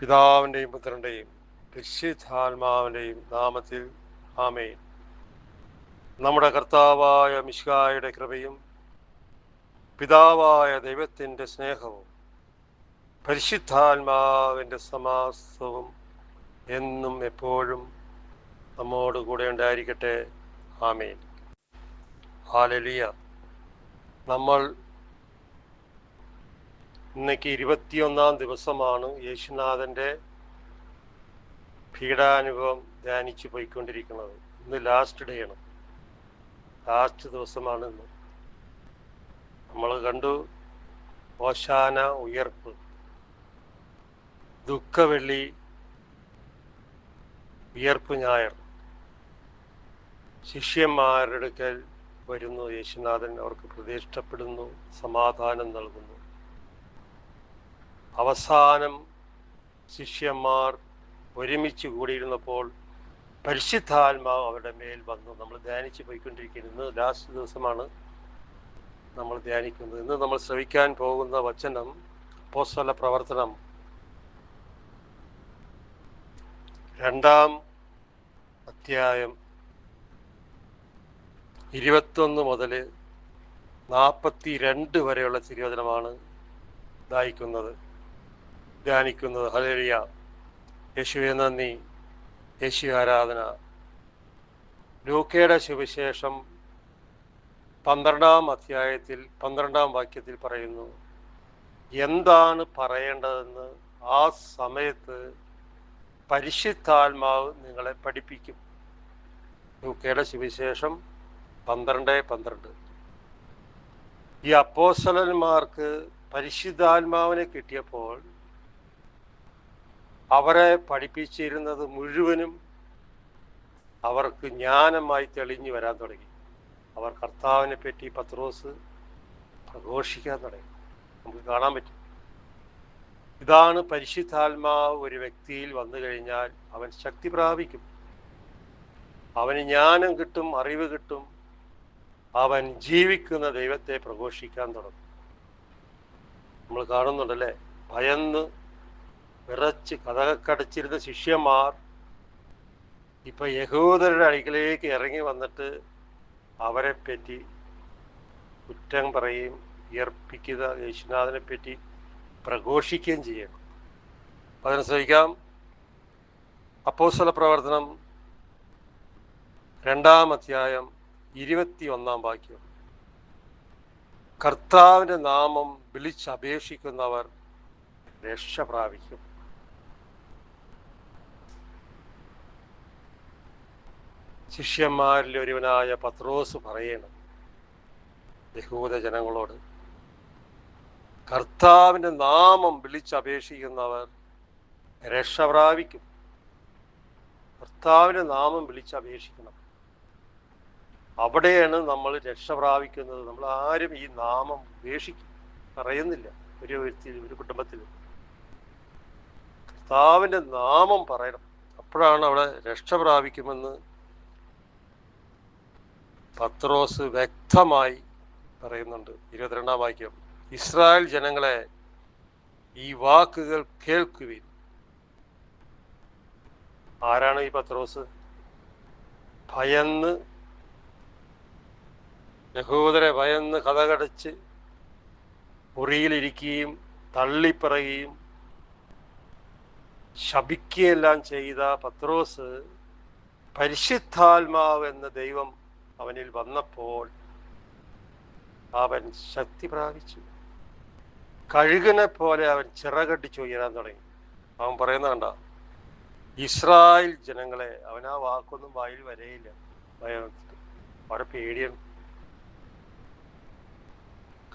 പിതാവിന്റെയും പുത്രന്റെയും രക്ഷിതാത്മാവിന്റെയും നാമത്തിൽ ആമേ നമ്മുടെ കർത്താവായ മിഷ്കായുടെ കൃപയും പിതാവായ ദൈവത്തിന്റെ സ്നേഹവും പരിശുദ്ധാത്മാവിന്റെ സമാസവും എന്നും എപ്പോഴും നമ്മോട് കൂടെ ഉണ്ടായിരിക്കട്ടെ. ആമേൻ. ഹാലലിയ നമ്മൾ ഇന്നേക്ക് ഇരുപത്തിയൊന്നാം ദിവസമാണ് യേശുനാഥന്റെ പീഡാനുഭവം ധ്യാനിച്ച് പോയിക്കൊണ്ടിരിക്കുന്നത്. ഇന്ന് ലാസ്റ്റ് ഡേ ആണ്. ലാസ്റ്റ് ദിവസമാണ് ഇന്ന്. നമ്മൾ കണ്ടു ഓശാന ഉയർപ്പ് ദുഃഖവെള്ളി ഉയർപ്പ് ഞായർ. ശിഷ്യന്മാരുടെ അടുക്കൽ വരുന്നു യേശുനാഥൻ. അവർക്ക് പ്രതിഷ്ഠപ്പെടുന്നു സമാധാനം നൽകുന്നു. അവസാനം ശിഷ്യന്മാർ ഒരുമിച്ച് കൂടിയിരുന്നപ്പോൾ പരിശുദ്ധാത്മാവ് അവരുടെ മേൽ വന്നു. നമ്മൾ ധ്യാനിച്ച് പോയിക്കൊണ്ടിരിക്കുന്നത് ഇന്ന് ലാസ്റ്റ് ദിവസമാണ് നമ്മൾ ധ്യാനിക്കുന്നത്. ഇന്ന് നമ്മൾ ശ്രവിക്കാൻ പോകുന്ന വചനം പോസ്വല പ്രവർത്തനം. രണ്ടാം അധ്യായം ഇരുപത്തൊന്ന് മുതൽ നാൽപ്പത്തി രണ്ട് വരെയുള്ള തിരുവചനമാണ് ദായിക്കുന്നത് ധ്യാനിക്കുന്നത് ഹലേലിയ യേശുവെ നന്ദി. യേശു ആരാധന. ലൂക്കയുടെ സുവിശേഷം പന്ത്രണ്ടാം അധ്യായത്തിൽ പന്ത്രണ്ടാം വാക്യത്തിൽ പറയുന്നു എന്താണ് പറയേണ്ടതെന്ന് ആ സമയത്ത് പരിശുദ്ധാത്മാവ് നിങ്ങളെ പഠിപ്പിക്കും. ലൂക്കയുടെ സുവിശേഷം പന്ത്രണ്ട് പന്ത്രണ്ട്. ഈ അപ്പോസലന്മാർക്ക് പരിശുദ്ധാത്മാവിനെ കിട്ടിയപ്പോൾ അവരെ പഠിപ്പിച്ചിരുന്നത് മുഴുവനും അവർക്ക് ജ്ഞാനമായി തെളിഞ്ഞു വരാൻ തുടങ്ങി. അവർ കർത്താവിനെ പറ്റി പത്രോസ് പ്രഘോഷിക്കാൻ തുടങ്ങി. നമുക്ക് കാണാൻ പറ്റും. ഇതാണ് പരിശുദ്ധാത്മാവ് ഒരു വ്യക്തിയിൽ വന്നു കഴിഞ്ഞാൽ അവൻ ശക്തി പ്രാപിക്കും. അവന് ജ്ഞാനം കിട്ടും അറിവ് കിട്ടും. അവൻ ജീവിക്കുന്ന ദൈവത്തെ പ്രഘോഷിക്കാൻ തുടങ്ങും. നമ്മൾ കാണുന്നുണ്ടല്ലേ? ഭയന്ന് വിറച്ച് കഥകടച്ചിരുന്ന ശിഷ്യന്മാർ ഇപ്പൊ യഹൂദരുടെ അടുക്കിലേക്ക് ഇറങ്ങി വന്നിട്ട് അവരെ പറ്റി കുറ്റം പറയുകയും ഉയർപ്പിക്കുക യേശുനാഥനെ പറ്റി പ്രഘോഷിക്കുകയും ചെയ്യണം അതിനനുസരിക്കാം അപ്പോസ്തല പ്രവർത്തനം രണ്ടാം അധ്യായം ഇരുപത്തി ഒന്നാം വാക്യം. കർത്താവിന്റെ നാമം വിളിച്ചപേക്ഷിക്കുന്നവർ രക്ഷ പ്രാപിക്കും ശിഷ്യന്മാരിൽ ഒരുവനായ പത്രോസ് പറയണം യഹൂദ ജനങ്ങളോട്. കർത്താവിന്റെ നാമം വിളിച്ചപേക്ഷിക്കുന്നവർ രക്ഷ പ്രാപിക്കും കർത്താവിന്റെ നാമം വിളിച്ചപേക്ഷിക്കണം. അവിടെയാണ് നമ്മൾ രക്ഷ പ്രാപിക്കുന്നത് നമ്മൾ ആരും ഈ നാമം ഉപേക്ഷിക്കും പറയുന്നില്ല. ഒരു വ്യക്തിയിൽ ഒരു കുടുംബത്തിൽ. കർത്താവിന്റെ നാമം പറയണം. അപ്പോഴാണ് അവിടെ രക്ഷ പ്രാപിക്കുമെന്ന് പത്രോസ് വ്യക്തമായി പറയുന്നുണ്ട്. ഇരുപത്തിരണ്ടാം വാക്യം. ഇസ്രായേൽ ജനങ്ങളെ ഈ വാക്കുകൾ കേൾക്കുവിൻ. ആരാണ് ഈ പത്രോസ്? ഭയന്ന് യഹൂദരെ ഭയന്ന് കഥകടച്ച് മുറിയിലിരിക്കുകയും തള്ളിപ്പറയുകയും ശപിക്കുകയെല്ലാം ചെയ്ത പത്രോസ് പരിശുദ്ധാത്മാവ് എന്ന ദൈവം അവനിൽ വന്നപ്പോൾ അവൻ ശക്തി പ്രാപിച്ചു. കഴുകനെ പോലെ അവൻ ചിറകടിച്ച് ഉയരാൻ തുടങ്ങി. അവൻ പറയുന്ന കണ്ട? ഇസ്രായേൽ ജനങ്ങളെ അവൻ ആ വാക്കൊന്നും വായിൽ വരയില്ല. അവരെ പേടിയാണ്.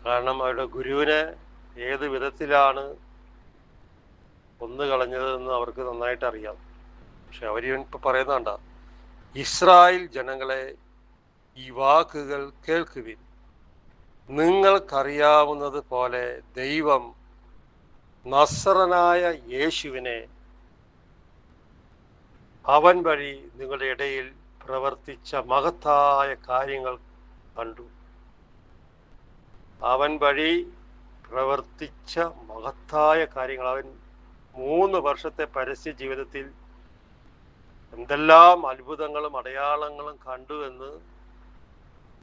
കാരണം അവരുടെ ഗുരുവിനെ ഏത് വിധത്തിലാണ് കൊന്നു കളഞ്ഞതെന്ന് അവർക്ക് നന്നായിട്ട് അറിയാം. പക്ഷെ അവരിവൻ പറയുന്ന കണ്ട? ഇസ്രായേൽ ജനങ്ങളെ ഈ വാക്കുകൾ കേൾക്കുവിൻ. നിങ്ങൾക്കറിയാവുന്നത് പോലെ ദൈവം നസറനായ യേശുവിനെ അവൻ വഴി നിങ്ങളുടെ ഇടയിൽ പ്രവർത്തിച്ച മഹത്തായ കാര്യങ്ങൾ കണ്ടു. അവൻ വഴി പ്രവർത്തിച്ച മഹത്തായ കാര്യങ്ങൾ. അവൻ മൂന്ന് വർഷത്തെ പരസ്യ ജീവിതത്തിൽ എന്തെല്ലാം അത്ഭുതങ്ങളും അടയാളങ്ങളും കണ്ടു എന്ന്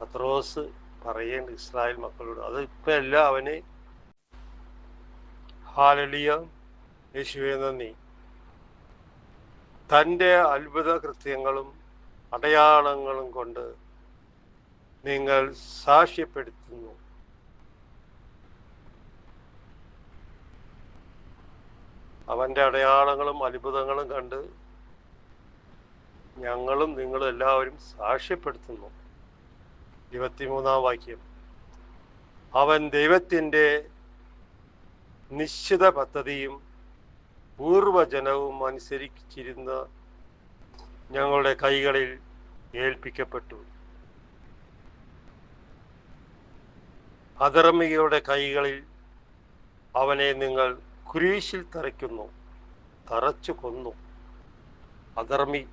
പത്രോസ് പറയേണ്ട ഇസ്രായേൽ മക്കളോട്. അത് ഇപ്പൊ എല്ലാം അവന് ഹാലലിയ യേശുവെ നന്ദി. തന്റെ അത്ഭുത കൃത്യങ്ങളും അടയാളങ്ങളും കൊണ്ട് നിങ്ങൾ സാക്ഷ്യപ്പെടുത്തുന്നു. അവന്റെ അടയാളങ്ങളും അത്ഭുതങ്ങളും കണ്ട് ഞങ്ങളും നിങ്ങളും എല്ലാവരും സാക്ഷ്യപ്പെടുത്തുന്നു. ഇരുപത്തിമൂന്നാം വാക്യം. അവൻ ദൈവത്തിന്റെ നിശ്ചിത പദ്ധതിയും പൂർവജനവും അനുസരിച്ചിരുന്ന ഞങ്ങളുടെ കൈകളിൽ ഏൽപ്പിക്കപ്പെട്ടു. അധർമ്മികളുടെ കൈകളിൽ അവനെ നിങ്ങൾ കുരീശിൽ തറയ്ക്കുന്നു തറച്ചു കൊന്നു. അധർമ്മി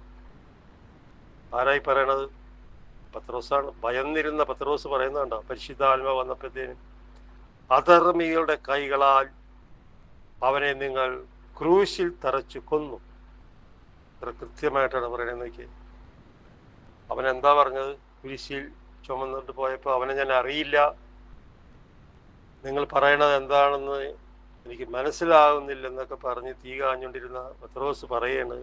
ആരായി പറയണത്? പത്രോസാണ്. ഭയന്നിരുന്ന പത്രോസ് പറയുന്നുണ്ടോ പരിശുദ്ധാത്മ വന്നപ്പോഴത്തേനും അധർമ്മികളുടെ കൈകളാൽ അവനെ നിങ്ങൾ ക്രൂശിൽ തറച്ചു കൊന്നു. ഇത്ര കൃത്യമായിട്ടാണ് പറയണത് നോക്കിയത് അവൻ എന്താ പറഞ്ഞത്? കുരിശിൽ ചുമന്നിട്ട് പോയപ്പോൾ അവനെ ഞാൻ അറിയില്ല. നിങ്ങൾ പറയണത് എന്താണെന്ന് എനിക്ക് മനസ്സിലാകുന്നില്ല എന്നൊക്കെ പറഞ്ഞ് തീ കാഞ്ഞുകൊണ്ടിരുന്ന പത്രോസ് പറയാണ്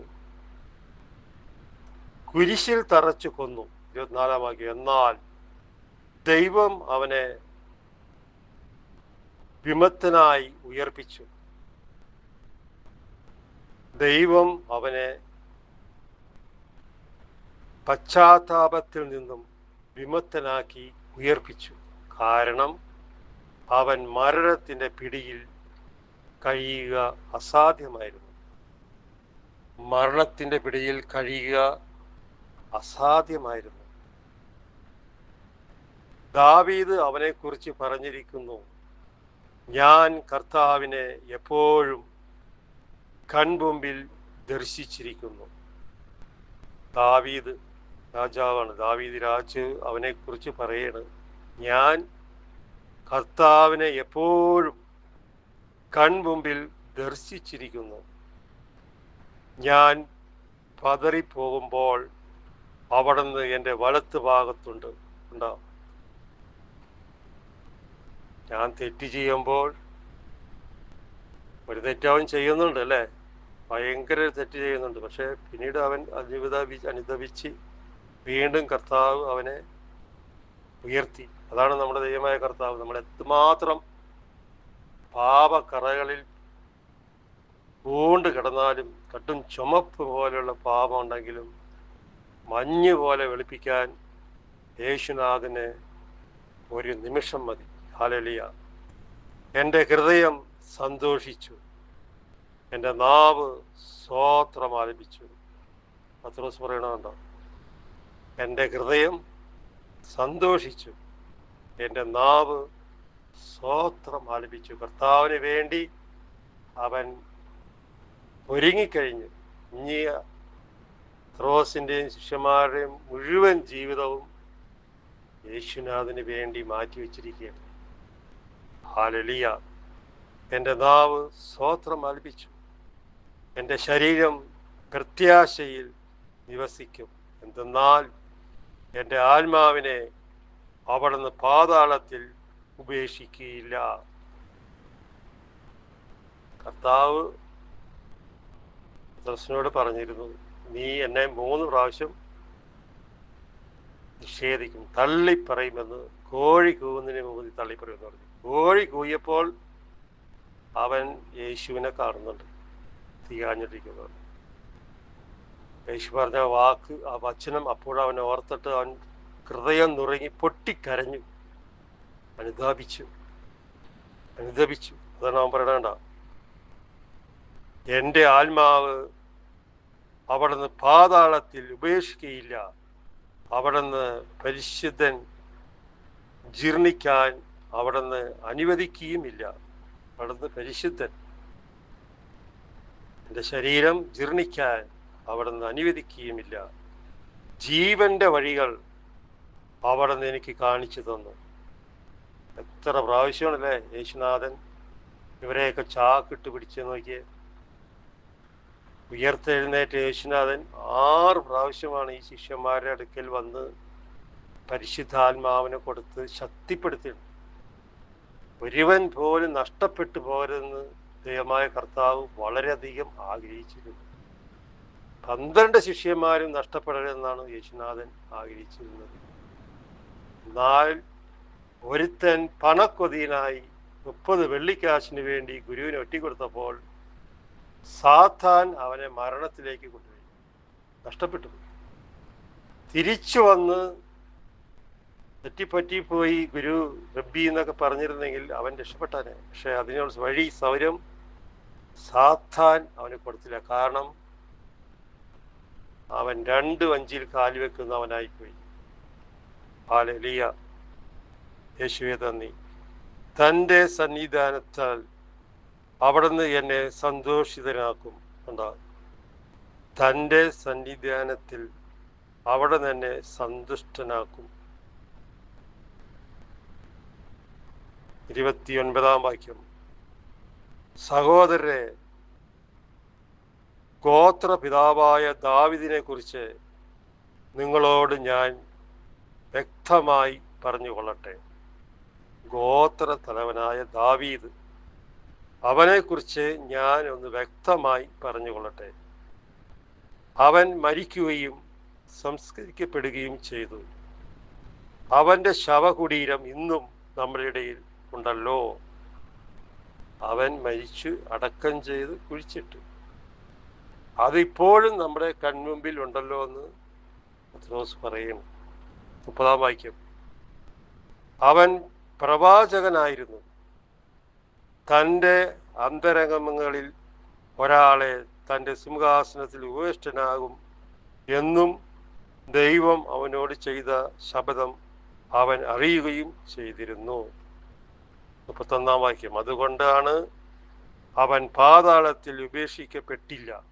കുരിശിൽ തറച്ചു കൊന്നു. ഇരുപത്തിനാലാം വാക്യം എന്നാൽ ദൈവം അവനെ വിമത്തനായി ഉയർപ്പിച്ചു. ദൈവം അവനെ പശ്ചാത്താപത്തിൽ നിന്നും വിമത്തനാക്കി ഉയർപ്പിച്ചു. കാരണം അവൻ മരണത്തിന്റെ പിടിയിൽ കഴിയുക അസാധ്യമായിരുന്നു. മരണത്തിന്റെ പിടിയിൽ കഴിയുക അസാധ്യമായിരുന്നു. ദാവീദ് അവനെക്കുറിച്ച് പറഞ്ഞിരിക്കുന്നു. ഞാൻ കർത്താവിനെ എപ്പോഴും കൺമുമ്പിൽ ദർശിച്ചിരിക്കുന്നു. ദാവീദ് രാജാവാണ്. ദാവീദ് രാജ് അവനെക്കുറിച്ച് പറയാണ്. ഞാൻ കർത്താവിനെ എപ്പോഴും കൺമുമ്പിൽ ദർശിച്ചിരിക്കുന്നു. ഞാൻ പതറിപ്പോകുമ്പോൾ അവിടുന്ന് എന്റെ വലത്ത് ഭാഗത്തുണ്ട് ഉണ്ടാവും ഞാൻ തെറ്റ് ചെയ്യുമ്പോൾ ഒരു തെറ്റവൻ ചെയ്യുന്നുണ്ട് അല്ലേ? ഭയങ്കര തെറ്റ് ചെയ്യുന്നുണ്ട്. പക്ഷെ പിന്നീട് അവൻ അനുവിത അനുദപിച്ച് വീണ്ടും കർത്താവ് അവനെ ഉയർത്തി. അതാണ് നമ്മുടെ ദൈവമായ കർത്താവ്. നമ്മൾ എത്രമാത്രം പാപക്കറകളിൽ പൂണ്ട് കിടന്നാലും കട്ടും ചുമപ്പ് പോലെയുള്ള പാപം ഉണ്ടെങ്കിലും മഞ്ഞ് പോലെ വെളുപ്പിക്കാൻ യേശുനാഥന് ഒരു നിമിഷം മതി. ഹാലലിയ എന്റെ ഹൃദയം സന്തോഷിച്ചു. എന്റെ നാവ് സ്വോത്രം ആലപിച്ചു പത്രോസ് പറയണമുണ്ടോ എന്റെ ഹൃദയം സന്തോഷിച്ചു. എന്റെ നാവ് സ്വോത്രം ആലപിച്ചു കർത്താവിന് വേണ്ടി അവൻ ഒരുങ്ങിക്കഴിഞ്ഞു. ഇനി ത്രോസിന്റെയും ശിഷ്യന്മാരുടെയും മുഴുവൻ ജീവിതവും യേശുനാഥന് വേണ്ടി മാറ്റിവെച്ചിരിക്കുകയാണ്. ഹാലലിയ. എന്റെ നാവ് സ്വോത്രം അൽപ്പിച്ചു എന്റെ ശരീരം പ്രത്യാശയിൽ നിവസിക്കും. എന്തെന്നാൽ എന്റെ ആത്മാവിനെ അവിടുന്ന് പാതാളത്തിൽ ഉപേക്ഷിക്കുകയില്ല. കർത്താവ് ദർശനോട് പറഞ്ഞിരുന്നു നീ എന്നെ മൂന്ന് പ്രാവശ്യം നിഷേധിക്കും തള്ളിപ്പറയുമെന്ന് കോഴി കൂവുന്നതിന് മുമ്പ് നീ തള്ളിപ്പറയുമെന്ന് പറഞ്ഞു കോഴി കൂയപ്പോൾ അവൻ യേശുവിനെ കാണുന്നുണ്ട്. തീയാഞ്ഞിട്ടിരിക്കുന്നത് യേശു പറഞ്ഞ വാക്ക് ആ വചനം അപ്പോഴവൻ ഓർത്തിട്ട് അവൻ ഹൃദയം നുറങ്ങി പൊട്ടിക്കരഞ്ഞു. അനുതാപിച്ചു. അനുദപിച്ചു അതാണ് അവൻ പറയണേണ്ട എന്റെ ആത്മാവ് അവിടുന്ന് പാതാളത്തിൽ ഉപേക്ഷിക്കുകയില്ല അവിടുന്ന് പരിശുദ്ധൻ ജീർണിക്കാൻ അവിടുന്ന് അനുവദിക്കുകയുമില്ല. അവിടുന്ന് പരിശുദ്ധൻ എന്റെ ശരീരം ജീർണിക്കാൻ അവിടുന്ന് അനുവദിക്കുകയുമില്ല. ജീവന്റെ വഴികൾ അവിടുന്ന് എനിക്ക് കാണിച്ചു തന്നു. എത്ര പ്രാവശ്യമാണല്ലേ യേശുനാഥൻ ഇവരെയൊക്കെ ചാക്കിട്ട് പിടിച്ച് നോക്കിയേ. ഉയർത്തെഴുന്നേറ്റ യേശുനാഥൻ ആറ് പ്രാവശ്യമാണ് ഈ ശിഷ്യന്മാരുടെ അടുക്കൽ വന്ന് പരിശുദ്ധാത്മാവിനെ കൊടുത്ത് ശക്തിപ്പെടുത്തിയിട്ടുണ്ട് ഒരുവൻ പോലും നഷ്ടപ്പെട്ടു പോരെന്ന് ദൈവമായ കർത്താവ് വളരെയധികം ആഗ്രഹിച്ചിരുന്നു. പന്ത്രണ്ട് ശിഷ്യന്മാരും നഷ്ടപ്പെടരുതെന്നാണ് യേശുനാഥൻ ആഗ്രഹിച്ചിരുന്നത്. എന്നാൽ ഒരുത്തൻ പണക്കൊതിയനായി മുപ്പത് വെള്ളിക്കാശിന് വേണ്ടി ഗുരുവിനെ ഒറ്റിക്കൊടുത്തപ്പോൾ സാത്താൻ അവനെ മരണത്തിലേക്ക് കൊണ്ടുപോയി. നഷ്ടപ്പെട്ടു. തിരിച്ചു വന്ന് തെറ്റിപ്പറ്റിപ്പോയി ഗുരു റബ്ബി എന്നൊക്കെ പറഞ്ഞിരുന്നെങ്കിൽ അവൻ രക്ഷപ്പെട്ടാനെ. പക്ഷെ അതിനുള്ള വഴി സൗരം സാത്താൻ അവന് കൊടുത്തില്ല. കാരണം അവൻ രണ്ട് വഞ്ചിയിൽ കാലി വെക്കുന്ന അവനായിപ്പോയി. ഹാലലിയ. യേശുവെ തന്നി തന്റെ സന്നിധാനത്താൽ അവിടുന്ന് എന്നെ സന്തോഷിതനാക്കും. എന്താ തന്റെ സന്നിധാനത്തിൽ അവിടെ തന്നെ സന്തുഷ്ടനാക്കും. ഇരുപത്തിയൊൻപതാം വാക്യം. സഹോദരരെ ഗോത്രപിതാവായ ദാവിദിനെ കുറിച്ച് നിങ്ങളോട് ഞാൻ വ്യക്തമായി പറഞ്ഞുകൊള്ളട്ടെ. ഗോത്ര തലവനായ ദാവീദ് അവനെക്കുറിച്ച് ഞാൻ ഒന്ന് വ്യക്തമായി പറഞ്ഞുകൊള്ളട്ടെ. അവൻ മരിക്കുകയും സംസ്കരിക്കപ്പെടുകയും ചെയ്തു. അവന്റെ ശവകുടീരം ഇന്നും നമ്മുടെ ഇടയിൽ ഉണ്ടല്ലോ അവൻ മരിച്ചു അടക്കം ചെയ്ത് കുഴിച്ചിട്ട്. അതിപ്പോഴും നമ്മുടെ കൺമുമ്പിൽ ഉണ്ടല്ലോ എന്ന് പത്രോസ് പറയുന്നു മുപ്പതാം വാക്യം. അവൻ പ്രവാചകനായിരുന്നു. തന്റെ അന്തരംഗങ്ങളിൽ ഒരാളെ തന്റെ സിംഹാസനത്തിൽ ഉപേഷ്ടനാകും എന്നും ദൈവം അവനോട് ചെയ്ത ശബദം അവൻ അറിയുകയും ചെയ്തിരുന്നു. മുപ്പത്തൊന്നാം വാക്യം. അതുകൊണ്ടാണ് അവൻ പാതാളത്തിൽ ഉപേക്ഷിക്കപ്പെട്ടില്ല.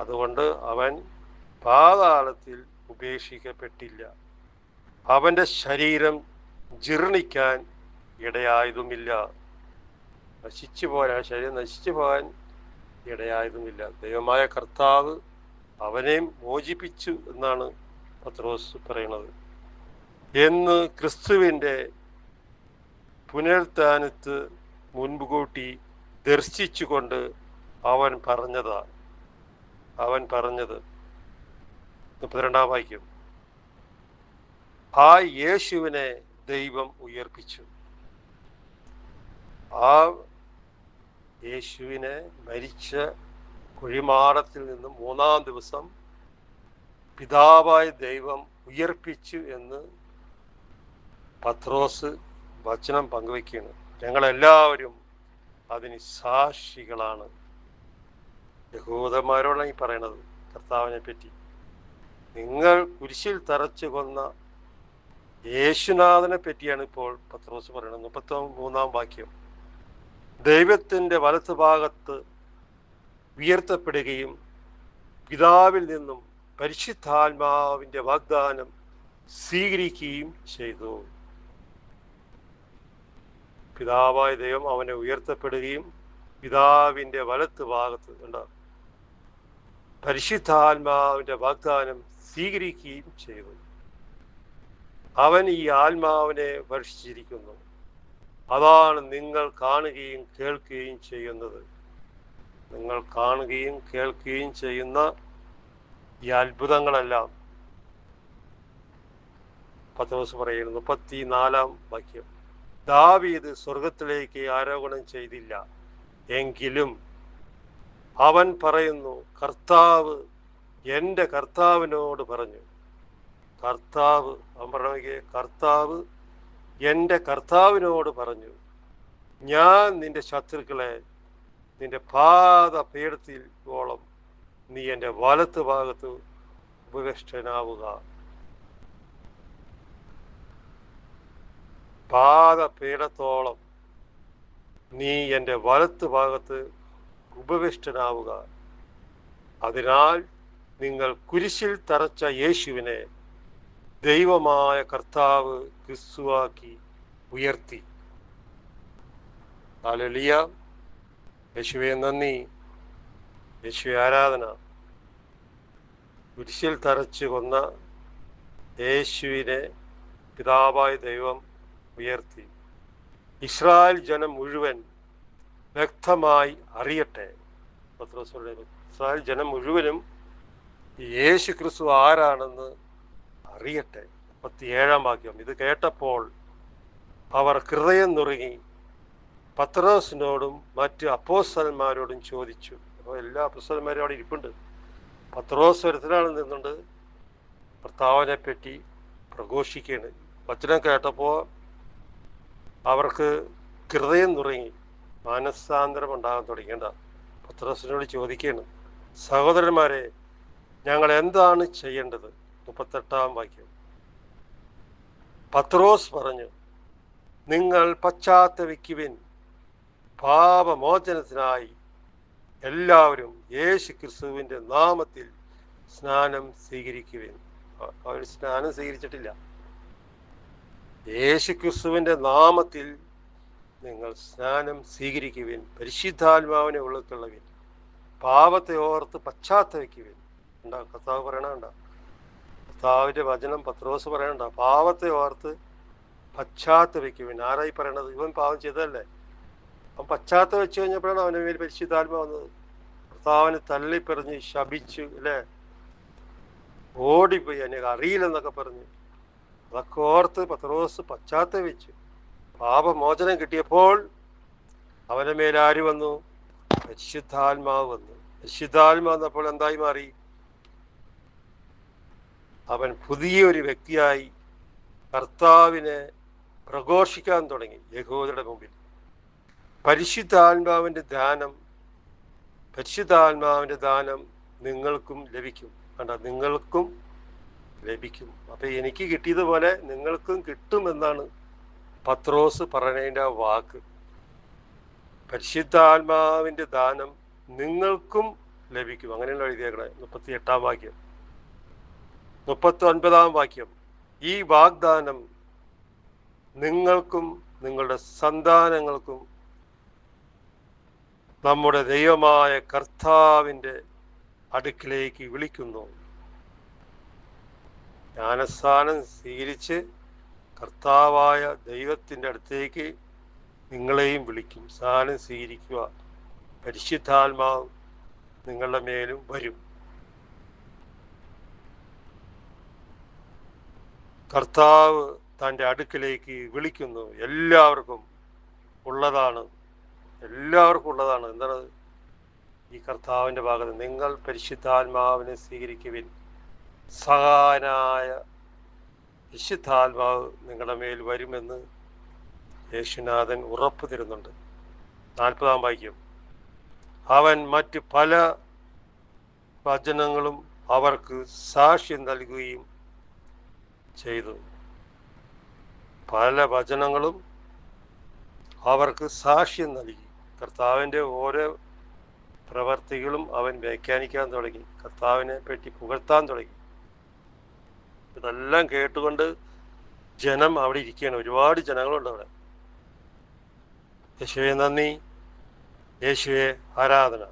അതുകൊണ്ട് അവൻ പാതാളത്തിൽ ഉപേക്ഷിക്കപ്പെട്ടില്ല. അവന്റെ ശരീരം ജീർണിക്കാൻ ഇടയായതുമില്ല. നശിച്ചു പോരാ ശരീരം നശിച്ചു പോകാൻ ഇടയായതുമില്ല. ദൈവമായ കർത്താവ് അവനെയും മോചിപ്പിച്ചു എന്നാണ് പത്രോസ് പറയുന്നത്. എന്ന് ക്രിസ്തുവിന്റെ പുനരുത്ഥാനത്ത് മുൻപ് കൂട്ടി ദർശിച്ചുകൊണ്ട് അവൻ പറഞ്ഞതാണ് അവൻ പറഞ്ഞത്. മുപ്പത്തിരണ്ടാം വാക്യം. ആ യേശുവിനെ ദൈവം ഉയർപ്പിച്ചു. ആ യേശുവിനെ മരിച്ച കുഴിമാടത്തിൽ നിന്ന് മൂന്നാം ദിവസം പിതാവായ ദൈവം ഉയർപ്പിച്ചു എന്ന് പത്രോസ് വചനം പങ്കുവയ്ക്കുകയാണ്. ഞങ്ങളെല്ലാവരും അതിന് സാക്ഷികളാണ്. യഹൂദന്മാരോടാണ് ഈ പറയണത് കർത്താവിനെ പറ്റി നിങ്ങൾ കുരിശിൽ തറച്ചു കൊന്ന യേശുനാഥനെ പറ്റിയാണ് ഇപ്പോൾ പത്രോസ് പറയുന്നത് മുപ്പത്തി മൂന്നാം വാക്യം. ദൈവത്തിന്റെ വലത്ത് ഭാഗത്ത് ഉയർത്തപ്പെടുകയും പിതാവിൽ നിന്നും പരിശുദ്ധാത്മാവിന്റെ വാഗ്ദാനം സ്വീകരിക്കുകയും ചെയ്തു. പിതാവായ ദൈവം അവനെ ഉയർത്തപ്പെടുകയും പിതാവിന്റെ വലത്ത് ഭാഗത്ത് ഉണ്ടാകും പരിശുദ്ധാത്മാവിന്റെ വാഗ്ദാനം സ്വീകരിക്കുകയും ചെയ്തു അവൻ ഈ ആത്മാവിനെ വർഷിച്ചിരിക്കുന്നു. അതാണ് നിങ്ങൾ കാണുകയും കേൾക്കുകയും ചെയ്യുന്നത്. നിങ്ങൾ കാണുകയും കേൾക്കുകയും ചെയ്യുന്ന ഈ അത്ഭുതങ്ങളെല്ലാം പത്ത് ദിവസം പറയുന്നു മുപ്പത്തി നാലാം വാക്യം. ദാവീദ് സ്വർഗത്തിലേക്ക് ആരോപണം ചെയ്തില്ല. എങ്കിലും അവൻ പറയുന്നു കർത്താവ് എന്റെ കർത്താവിനോട് പറഞ്ഞു. കർത്താവ് അവൻ പറഞ്ഞെങ്കിൽ കർത്താവ് എന്റെ കർത്താവിനോട് പറഞ്ഞു ഞാൻ നിന്റെ ശത്രുക്കളെ നിന്റെ പാത പീഠത്തിലോളം നീ എന്റെ വലത്ത് ഭാഗത്ത് ഉപവിഷ്ടനാവുക. പാത പീഠത്തോളം നീ എന്റെ വലത്ത് ഭാഗത്ത് ഉപവിഷ്ടനാവുക. അതിനാൽ നിങ്ങൾ കുരിശിൽ തറച്ച യേശുവിനെ ദൈവമായ കർത്താവ് ക്രിസ്തുവാക്കി ഉയർത്തി. അലലിയ യേശുവെ നന്ദി. യേശു ആരാധന. കുരിശിൽ തറച്ചു കൊന്ന യേശുവിനെ പിതാവായ ദൈവം ഉയർത്തി. ഇസ്രായേൽ ജനം മുഴുവൻ വ്യക്തമായി അറിയട്ടെ. പത്രോസുടെ ഇസ്രായേൽ ജനം മുഴുവനും യേശു ക്രിസ്തു ആരാണെന്ന് അറിയട്ടെ. മുപ്പത്തിയേഴാം വാക്യം. ഇത് കേട്ടപ്പോൾ അവർ ഹൃദയം നുറുങ്ങി. പത്രോസിനോടും മറ്റ് അപ്പോസ്തലന്മാരോടും ചോദിച്ചു. അപ്പോൾ എല്ലാ അപ്പോസ്തലന്മാരും അവിടെ ഇരിപ്പുണ്ട്. പത്രോസ് ഒരുത്തനാണ് നിന്നുണ്ട്. ഭർത്താവിനെ പറ്റി പ്രഘോഷിക്കുകയാണ്. വചനം കേട്ടപ്പോൾ അവർക്ക് ഹൃദയം തുടങ്ങി മാനസാന്തരം ഉണ്ടാകാൻ തുടങ്ങേണ്ട പത്രസിനോട് ചോദിക്കുകയാണ് സഹോദരന്മാരെ ഞങ്ങൾ എന്താണ് ചെയ്യേണ്ടത്? മുപ്പത്തെട്ടാം വാക്യം. പത്രോസ് പറഞ്ഞു നിങ്ങൾ പശ്ചാത്തപിക്കുവിൻ. പാപമോചനത്തിനായി എല്ലാവരും യേശു ക്രിസ്തുവിന്റെ നാമത്തിൽ സ്നാനം സ്വീകരിക്കുവിൻ. അവർ സ്നാനം സ്വീകരിച്ചിട്ടില്ല. യേശു ക്രിസ്തുവിന്റെ നാമത്തിൽ നിങ്ങൾ സ്നാനം സ്വീകരിക്കുവിൻ പരിശുദ്ധാത്മാവിനെ ഉള്ളിക്കൊള്ളുവിൻ പാപത്തെ ഓർത്ത് പശ്ചാത്തപിക്കുവിൻ. ഉണ്ടാ? കർത്താവ് പറയണണ്ട കർത്താവിന്റെ വചനം പത്രോസ് പറയണ്ട പാപത്തെ ഓർത്ത് പശ്ചാത്തപിക്കുവിൻ. ആരായി പറയണത്? ഇവൻ പാപം ചെയ്തതല്ലേ? അവൻ പശ്ചാത്തപിച്ചു കഴിഞ്ഞപ്പോഴാണ് അവന്റെ മേൽ പരിശുദ്ധാത്മ വന്നത്. കർത്താവിനെ തള്ളിപ്പറഞ്ഞ് ശപിച്ചു അല്ലേ? ഓടിപ്പോയി എന്നെ അറിയില്ലെന്നൊക്കെ പറഞ്ഞു. അതൊക്കെ ഓർത്ത് പത്രോസ് പശ്ചാത്തപിച്ചു പാപമോചനം കിട്ടിയപ്പോൾ അവന്റെ മേൽ ആര് വന്നു പരിശുദ്ധാത്മാവ് വന്നു പരിശുദ്ധാത്മാവ് വന്നപ്പോൾ എന്തായി മാറി അവൻ പുതിയ ഒരു വ്യക്തിയായി കർത്താവിനെ പ്രഘോഷിക്കാൻ തുടങ്ങി യഹൂദരുടെ മുമ്പിൽ. പരിശുദ്ധാത്മാവിന്റെ ദാനം പരിശുദ്ധാത്മാവിന്റെ ദാനം നിങ്ങൾക്കും ലഭിക്കും. കണ്ട നിങ്ങൾക്കും ലഭിക്കും. അപ്പൊ എനിക്ക് കിട്ടിയതുപോലെ നിങ്ങൾക്കും കിട്ടുമെന്നാണ് പത്രോസ് പറഞ്ഞതിന്റെ വാക്ക്. പരിശുദ്ധാത്മാവിന്റെ ദാനം നിങ്ങൾക്കും ലഭിക്കും. അങ്ങനെയുള്ള എഴുതിയേക്കണേ? മുപ്പത്തി എട്ടാം വാക്യം. മുപ്പത്തി ഒൻപതാം വാക്യം. ഈ വാഗ്ദാനം നിങ്ങൾക്കും നിങ്ങളുടെ സന്താനങ്ങൾക്കും നമ്മുടെ ദൈവമായ കർത്താവിന്റെ അടുക്കിലേക്ക് വിളിക്കുന്നു. ജ്ഞാനസ്ഥാനം സ്വീകരിച്ച് കർത്താവായ ദൈവത്തിന്റെ അടുത്തേക്ക് നിങ്ങളെയും വിളിക്കും. സ്ഥാനം സ്വീകരിക്കുക. പരിശുദ്ധാത്മാവ് നിങ്ങളുടെ മേലും വരും. കർത്താവ് തന്റെ അടുക്കിലേക്ക് വിളിക്കുന്നു. എല്ലാവർക്കും ഉള്ളതാണ്. എല്ലാവർക്കും ഉള്ളതാണ്. എന്താണ്? ഈ കർത്താവിന്റെ ഭാഗത്ത് നിങ്ങൾ പരിശുദ്ധാത്മാവിനെ സ്വീകരിക്കുവിൻ. സഹായനായ വിശുദ്ധാത്മാവ് നിങ്ങളുടെ മേൽ വരുമെന്ന് യേശുനാഥൻ ഉറപ്പ് തരുന്നുണ്ട് നാൽപ്പതാം വാക്യം. അവൻ മറ്റ് പല വചനങ്ങളും അവർക്ക് സാക്ഷ്യം നൽകുകയും ചെയ്തു. പല വചനങ്ങളും അവർക്ക് സാക്ഷ്യം നൽകി. കർത്താവിന്റെ ഓരോ പ്രവർത്തികളും അവൻ വ്യാഖ്യാനിക്കാൻ തുടങ്ങി. കർത്താവിനെ പറ്റി പുകഴ്ത്താൻ തുടങ്ങി. ഇതെല്ലാം കേട്ടുകൊണ്ട് ജനം അവിടെ ഇരിക്കുകയാണ്. ഒരുപാട് ജനങ്ങളുണ്ട് അവിടെ. യേശുവെ നന്ദി. യേശുവെ ആരാധന.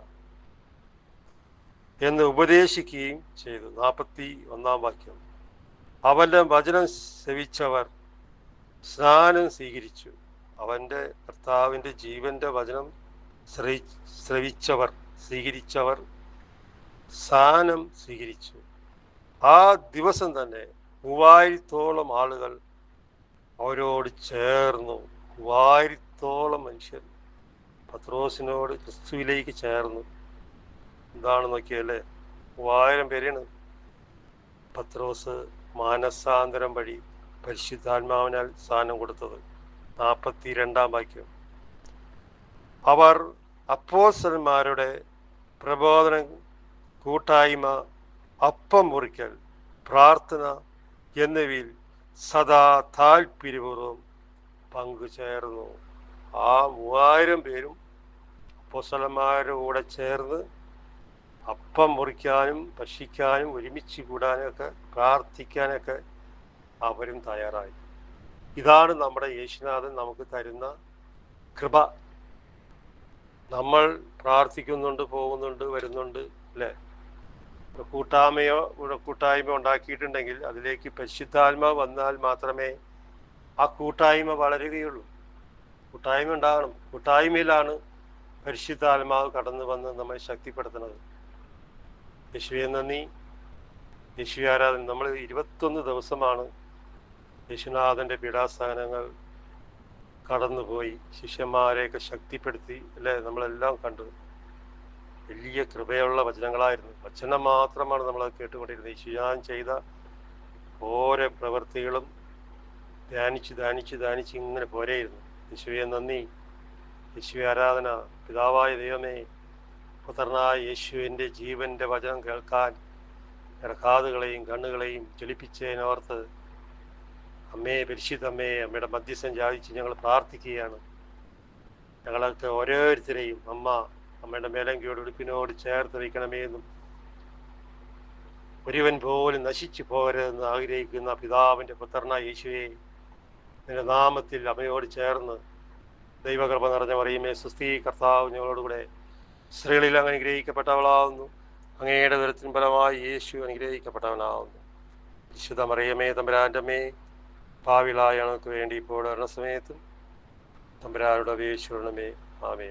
എന്ന് ഉപദേശിക്കുകയും ചെയ്തു. നാൽപ്പത്തി ഒന്നാം വാക്യം. അവന്റെ വചനം സേവിച്ചവർ സ്നാനം സ്വീകരിച്ചു. അവന്റെ കർത്താവിന്റെ ജീവന്റെ വചനം ശ്രവിച്ചവർ സ്വീകരിച്ചവർ സ്നാനം സ്വീകരിച്ചു. ആ ദിവസം തന്നെ മൂവായിരത്തോളം ആളുകൾ അവരോട് ചേർന്നു. മൂവായിരത്തോളം മനുഷ്യർ പത്രോസിനോട് ക്രിസ്തുവിലേക്ക് ചേർന്നു. എന്താണ് നോക്കിയല്ലേ മൂവായിരം പേരാണ്. പത്രോസ് മാനസാന്തരം വഴി പരിശുദ്ധാത്മാവിനാൽ സ്ഥാനം കൊടുത്തത്. നാൽപ്പത്തി രണ്ടാം വാക്യം. അവർ അപ്പോസന്മാരുടെ പ്രബോധനം കൂട്ടായ്മ അപ്പം മുറിക്കൽ പ്രാർത്ഥന എന്നിവയിൽ സദാ താല്പര്യപൂർവം പങ്കുചേർന്നു. ആ മൂവായിരം പേരും പൊസലന്മാരുടെ കൂടെ ചേർന്ന് അപ്പം മുറിക്കാനും ഭക്ഷിക്കാനും ഒരുമിച്ച് കൂടാനൊക്കെ പ്രാർത്ഥിക്കാനൊക്കെ അവരും തയ്യാറായി. ഇതാണ് നമ്മുടെ യേശുനാഥൻ നമുക്ക് തരുന്ന കൃപ. നമ്മൾ പ്രാർത്ഥിക്കുന്നുണ്ട് പോകുന്നുണ്ട് വരുന്നുണ്ട് അല്ലേ? കൂട്ടായ്മയോ കൂട്ടായ്മ ഉണ്ടാക്കിയിട്ടുണ്ടെങ്കിൽ അതിലേക്ക് പരിശുദ്ധാത്മ വന്നാൽ മാത്രമേ ആ കൂട്ടായ്മ വളരുകയുള്ളൂ. കൂട്ടായ്മ ഉണ്ടാകണം. കൂട്ടായ്മയിലാണ് പരിശുദ്ധാത്മാവ് കടന്നു വന്ന് നമ്മെ ശക്തിപ്പെടുത്തുന്നത്. യേശുവെ നന്ദി. യേശു ആരാധന. നമ്മൾ ഇരുപത്തൊന്ന് ദിവസമാണ് യേശുനാഥന്റെ പീഠാസ്ഥാനങ്ങൾ കടന്നുപോയി. ശിഷ്യന്മാരെയൊക്കെ ശക്തിപ്പെടുത്തി അല്ലേ? നമ്മളെല്ലാം കണ്ടു. വലിയ കൃപയുള്ള വചനങ്ങളായിരുന്നു. വചനം മാത്രമാണ് നമ്മൾ കേട്ടുകൊണ്ടിരുന്നത്. യേശുയാൻ ചെയ്ത ഓരോ പ്രവൃത്തികളും ധ്യാനിച്ച് ധ്യാനിച്ച് ധ്യാനിച്ച് ഇങ്ങനെ പോരെയിരുന്നു. യേശുവെ നന്ദി. യേശു ആരാധന. പിതാവായ ദൈവമേ പുത്രനായ യേശുവിന്റെ ജീവന്റെ വചനം കേൾക്കാൻ കാതുകളെയും കണ്ണുകളെയും ജ്വലിപ്പിച്ചതിനോർത്ത് അമ്മേ പരിശുദ്ധമ്മേ അമ്മയുടെ മധ്യസ്ഥം ചാദിച്ച് ഞങ്ങൾ പ്രാർത്ഥിക്കുകയാണ്. ഞങ്ങൾക്ക് ഓരോരുത്തരെയും അമ്മ അമ്മയുടെ മേലങ്കിയോട് ഉടുപ്പിനോട് ചേർത്ത് വയ്ക്കണമേ എന്നും. ഒരുവൻ പോലും നശിച്ചു പോകരുതെന്ന് ആഗ്രഹിക്കുന്ന പിതാവിന്റെ പുത്രനായ യേശുവെ നിന്റെ നാമത്തിൽ അമ്മയോട് ചേർന്ന് ദൈവകൃപ നിറഞ്ഞ പറയുമേ സുസ്തി കർത്താവ് ഞങ്ങളോടുകൂടെ സ്ത്രീകളിൽ അങ്ങ് അനുഗ്രഹിക്കപ്പെട്ടവളാവുന്നു. അങ്ങയുടെ ദുരത്തിന് ഫലമായി യേശു അനുഗ്രഹിക്കപ്പെട്ടവനാവുന്നു. വിശുദ്ധ മറിയമേ തമ്പുരാന്റെ പാവിളായണക്ക് ഞങ്ങൾക്ക് വേണ്ടി ഇപ്പോൾ വരണ സമയത്തും തമ്പരാരുടെ അപേക്ഷിക്കണമേ. ആമേ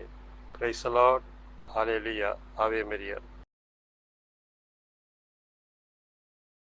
ലോഡ് Aleluya, Ave María.